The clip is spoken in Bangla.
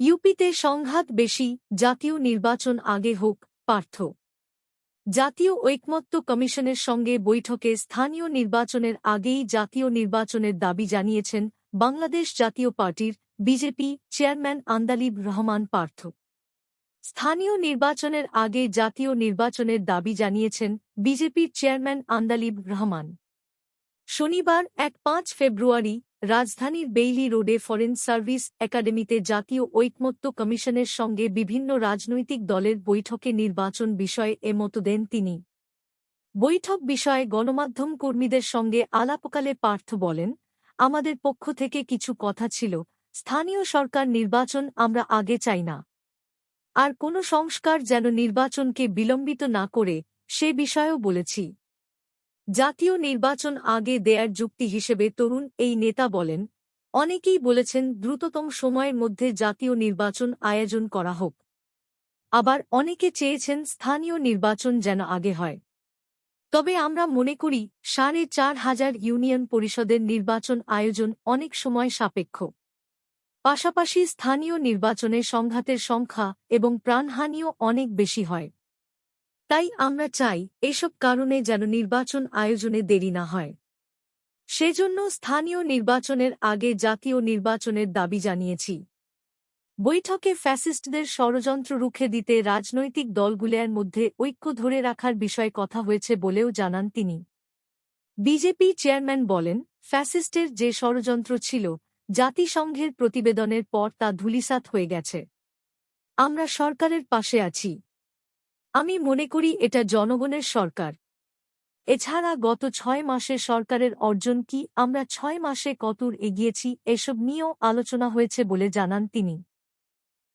ইউপিতে সংঘাত বেশি, জাতীয় নির্বাচন আগে হোক, পার্থ। জাতীয় ঐকমত্য কমিশনের সঙ্গে বৈঠকে স্থানীয় নির্বাচনের আগেই জাতীয় নির্বাচনের দাবি জানিয়েছেন বাংলাদেশ জাতীয় পার্টির বিজেপি চেয়ারম্যান আন্দালিব রহমান পার্থ। স্থানীয় নির্বাচনের আগে জাতীয় নির্বাচনের দাবি জানিয়েছেন বিজেপির চেয়ারম্যান আন্দালিব রহমান। শনিবার এক পাঁচ ফেব্রুয়ারি রাজধানীর বেইলি রোডে ফরেন সার্ভিস একাডেমিতে জাতীয় ঐকমত্য কমিশনের সঙ্গে বিভিন্ন রাজনৈতিক দলের বৈঠকে নির্বাচন বিষয়ে এ মতো দেন তিনি। বৈঠক বিষয়ে গণমাধ্যম কর্মীদের সঙ্গে আলাপকালে পার্থ বলেন, আমাদের পক্ষ থেকে কিছু কথা ছিল, স্থানীয় সরকার নির্বাচন আমরা আগে চাই না। আর কোনো সংস্কার যেন নির্বাচনকে বিলম্বিত না করে, সে বিষয়েও বলেছি। জাতীয় নির্বাচন আগে দেয়ার যুক্তি হিসেবে তরুণ এই নেতা বলেন, অনেকেই বলেছেন দ্রুততম সময়ের মধ্যে জাতীয় নির্বাচন আয়োজন করা হোক। আবার অনেকে চেয়েছেন স্থানীয় নির্বাচন যেন আগে হয়। তবে আমরা মনে করি সাড়ে চার হাজার ইউনিয়ন পরিষদের নির্বাচন আয়োজন অনেক সময় সাপেক্ষ। পাশাপাশি স্থানীয় নির্বাচনে সংঘাতের সংখ্যা এবং প্রাণহানিও অনেক বেশি হয়। তাই আমরা চাই এসব কারণে যেন নির্বাচন আয়োজনে দেরি না হয়। সেজন্য স্থানীয় নির্বাচনের আগে জাতীয় নির্বাচনের দাবি জানিয়েছি। বৈঠকে ফ্যাসিস্টদের ষড়যন্ত্র রুখে দিতে রাজনৈতিক দলগুলোর মধ্যে ঐক্য ধরে রাখার বিষয়ে কথা হয়েছে বলেও জানান তিনি। বিজেপি চেয়ারম্যান বলেন, ফ্যাসিস্টের যে ষড়যন্ত্র ছিল, জাতিসংঘের প্রতিবেদনের পর তা ধুলিসাৎ হয়ে গেছে। আমরা সরকারের পাশে আছি। আমি মনে করি এটা জনগণের সরকার। এছাড়া গত ছয় মাসে সরকারের অর্জন কি? আমরা ছয় মাসে কতর এগিয়েছি? এসব নিয়েও আলোচনা হয়েছে বলে জানান তিনি।